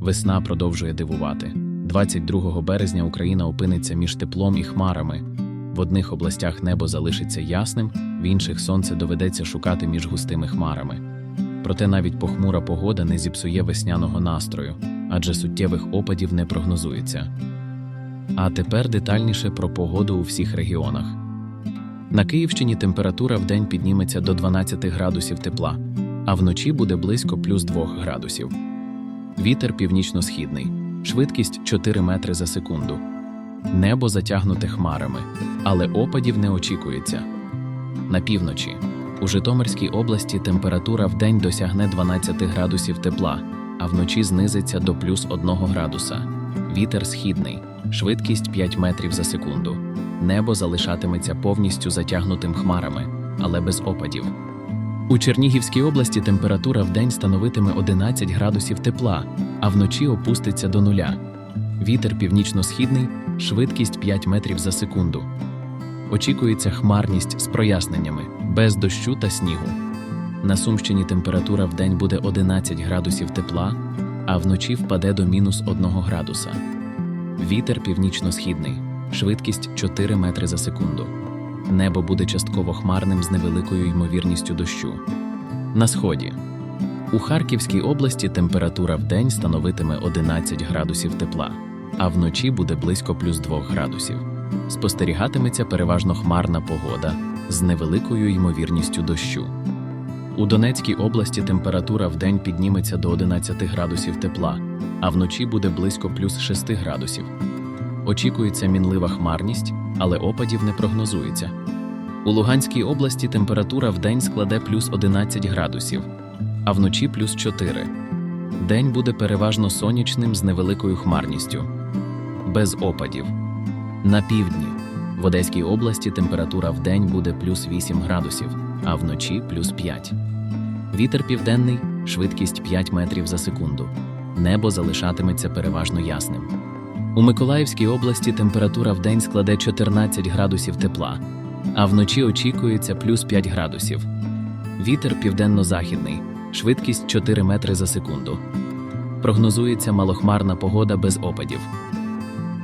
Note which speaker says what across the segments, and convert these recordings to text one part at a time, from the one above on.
Speaker 1: Весна продовжує дивувати. 22 березня Україна опиниться між теплом і хмарами. В одних областях небо залишиться ясним, в інших сонце доведеться шукати між густими хмарами. Проте навіть похмура погода не зіпсує весняного настрою, адже суттєвих опадів не прогнозується. А тепер детальніше про погоду у всіх регіонах. На Київщині температура вдень підніметься до 12 градусів тепла, а вночі буде близько плюс 2 градусів. Вітер північно-східний, швидкість 4 метри за секунду. Небо затягнуте хмарами, але опадів не очікується. На півночі у Житомирській області температура вдень досягне 12 градусів тепла, а вночі знизиться до плюс 1 градуса. Вітер східний, швидкість 5 метрів за секунду. Небо залишатиметься повністю затягнутим хмарами, але без опадів. У Чернігівській області температура вдень становитиме 11 градусів тепла, а вночі опуститься до нуля. Вітер північно-східний, швидкість 5 метрів за секунду. Очікується хмарність з проясненнями, без дощу та снігу. На Сумщині температура вдень буде 11 градусів тепла, а вночі впаде до мінус 1 градуса. Вітер північно-східний, швидкість 4 метри за секунду. Небо буде частково хмарним з невеликою ймовірністю дощу. На сході. У Харківській області температура вдень становитиме 11 градусів тепла, а вночі буде близько плюс 2 градусів. Спостерігатиметься переважно хмарна погода з невеликою ймовірністю дощу. У Донецькій області температура вдень підніметься до 11 градусів тепла, а вночі буде близько плюс 6 градусів. Очікується мінлива хмарність, але опадів не прогнозується. У Луганській області температура вдень складе плюс 11 градусів, а вночі плюс 4. День буде переважно сонячним з невеликою хмарністю, без опадів. На півдні в Одеській області температура вдень буде плюс 8 градусів, а вночі плюс 5. Вітер південний, швидкість 5 метрів за секунду. Небо залишатиметься переважно ясним. У Миколаївській області температура вдень складе 14 градусів тепла, а вночі очікується плюс 5 градусів. Вітер південно-західний, швидкість 4 метри за секунду. Прогнозується малохмарна погода без опадів.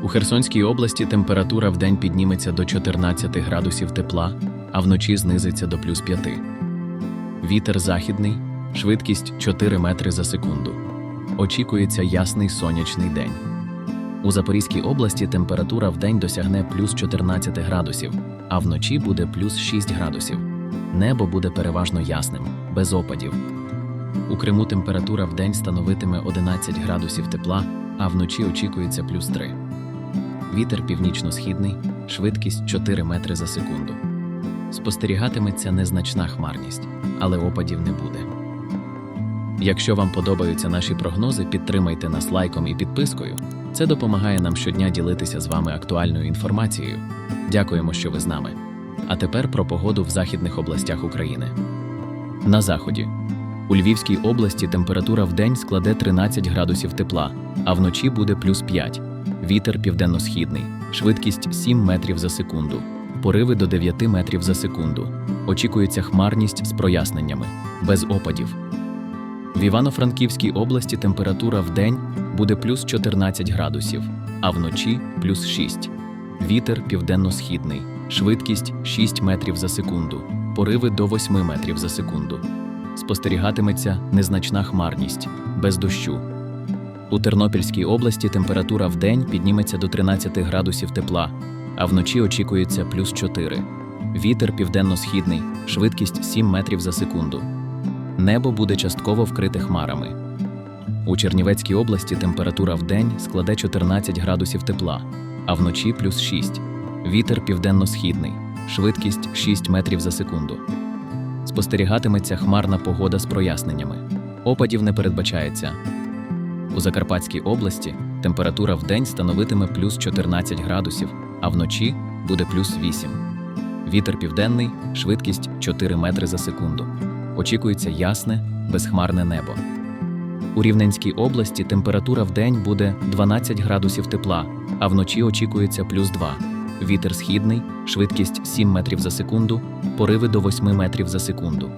Speaker 1: У Херсонській області температура вдень підніметься до 14 градусів тепла, а вночі знизиться до плюс 5. Вітер західний, швидкість 4 метри за секунду. Очікується ясний сонячний день. У Запорізькій області температура вдень досягне плюс 14 градусів, а вночі буде плюс 6 градусів. Небо буде переважно ясним, без опадів. У Криму температура вдень становитиме 11 градусів тепла, а вночі очікується плюс 3. Вітер північно-східний, швидкість 4 метри за секунду. Спостерігатиметься незначна хмарність, але опадів не буде. Якщо вам подобаються наші прогнози, підтримайте нас лайком і підпискою. Це допомагає нам щодня ділитися з вами актуальною інформацією. Дякуємо, що ви з нами. А тепер про погоду в західних областях України. На заході. У Львівській області температура вдень складе 13 градусів тепла, а вночі буде плюс 5. Вітер південно-східний, швидкість 7 метрів за секунду, пориви до 9 метрів за секунду. Очікується хмарність з проясненнями, без опадів. В Івано-Франківській області температура вдень буде плюс 14 градусів, а вночі плюс 6. Вітер південно-східний, швидкість 6 метрів за секунду, пориви до 8 метрів за секунду. Спостерігатиметься незначна хмарність, без дощу. У Тернопільській області температура вдень підніметься до 13 градусів тепла, а вночі очікується плюс 4. Вітер південно-східний, швидкість 7 метрів за секунду. Небо буде частково вкрите хмарами. У Чернівецькій області температура вдень складе 14 градусів тепла, а вночі плюс 6. Вітер південно-східний, швидкість 6 метрів за секунду. Спостерігатиметься хмарна погода з проясненнями. Опадів не передбачається. У Закарпатській області температура вдень становитиме плюс 14 градусів, а вночі буде плюс 8. Вітер південний, швидкість 4 метри за секунду. Очікується ясне, безхмарне небо. У Рівненській області температура вдень буде 12 градусів тепла, а вночі очікується плюс 2. Вітер східний, швидкість 7 метрів за секунду, пориви до 8 метрів за секунду.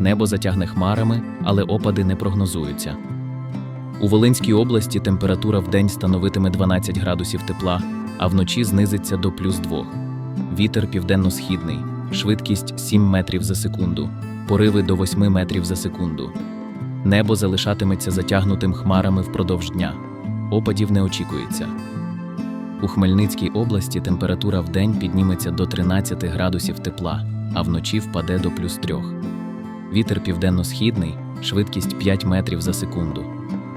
Speaker 1: Небо затягне хмарами, але опади не прогнозуються. У Волинській області температура вдень становитиме 12 градусів тепла, а вночі знизиться до плюс 2. Вітер південно-східний, швидкість 7 метрів за секунду, пориви до 8 метрів за секунду. Небо залишатиметься затягнутим хмарами впродовж дня. Опадів не очікується. У Хмельницькій області температура вдень підніметься до 13 градусів тепла, а вночі впаде до плюс 3. Вітер південно-східний, швидкість 5 метрів за секунду.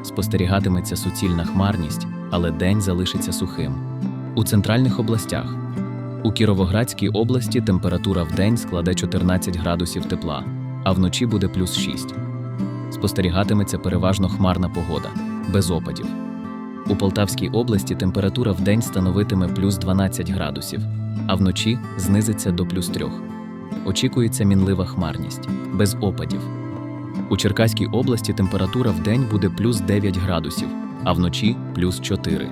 Speaker 1: Спостерігатиметься суцільна хмарність, але день залишиться сухим. У центральних областях. У Кіровоградській області температура вдень складе 14 градусів тепла, а вночі буде плюс 6. Спостерігатиметься переважно хмарна погода, без опадів. У Полтавській області температура вдень становитиме плюс 12 градусів, а вночі знизиться до плюс 3. Очікується мінлива хмарність, без опадів. У Черкаській області температура вдень буде плюс 9 градусів, а вночі плюс 4.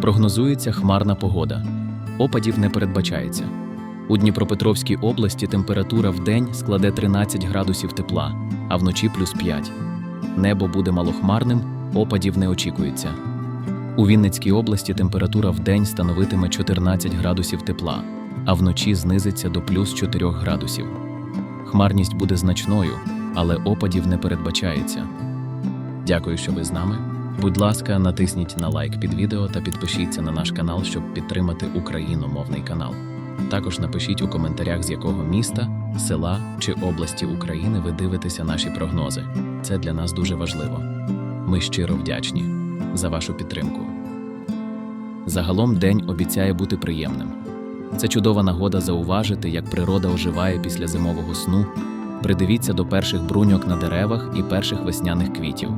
Speaker 1: Прогнозується хмарна погода. Опадів не передбачається. У Дніпропетровській області температура вдень складе 13 градусів тепла, а вночі плюс 5. Небо буде малохмарним, опадів не очікується. У Вінницькій області температура вдень становитиме 14 градусів тепла, а вночі знизиться до плюс 4 градусів. Хмарність буде значною, але опадів не передбачається. Дякую, що ви з нами. Будь ласка, натисніть на лайк під відео та підпишіться на наш канал, щоб підтримати україномовний канал. Також напишіть у коментарях, з якого міста, села чи області України ви дивитеся наші прогнози. Це для нас дуже важливо. Ми щиро вдячні за вашу підтримку. Загалом день обіцяє бути приємним. Це чудова нагода зауважити, як природа оживає після зимового сну. Придивіться до перших бруньок на деревах і перших весняних квітів.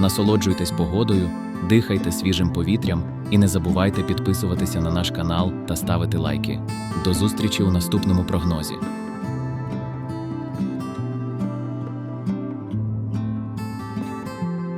Speaker 1: Насолоджуйтесь погодою, дихайте свіжим повітрям і не забувайте підписуватися на наш канал та ставити лайки. До зустрічі у наступному прогнозі.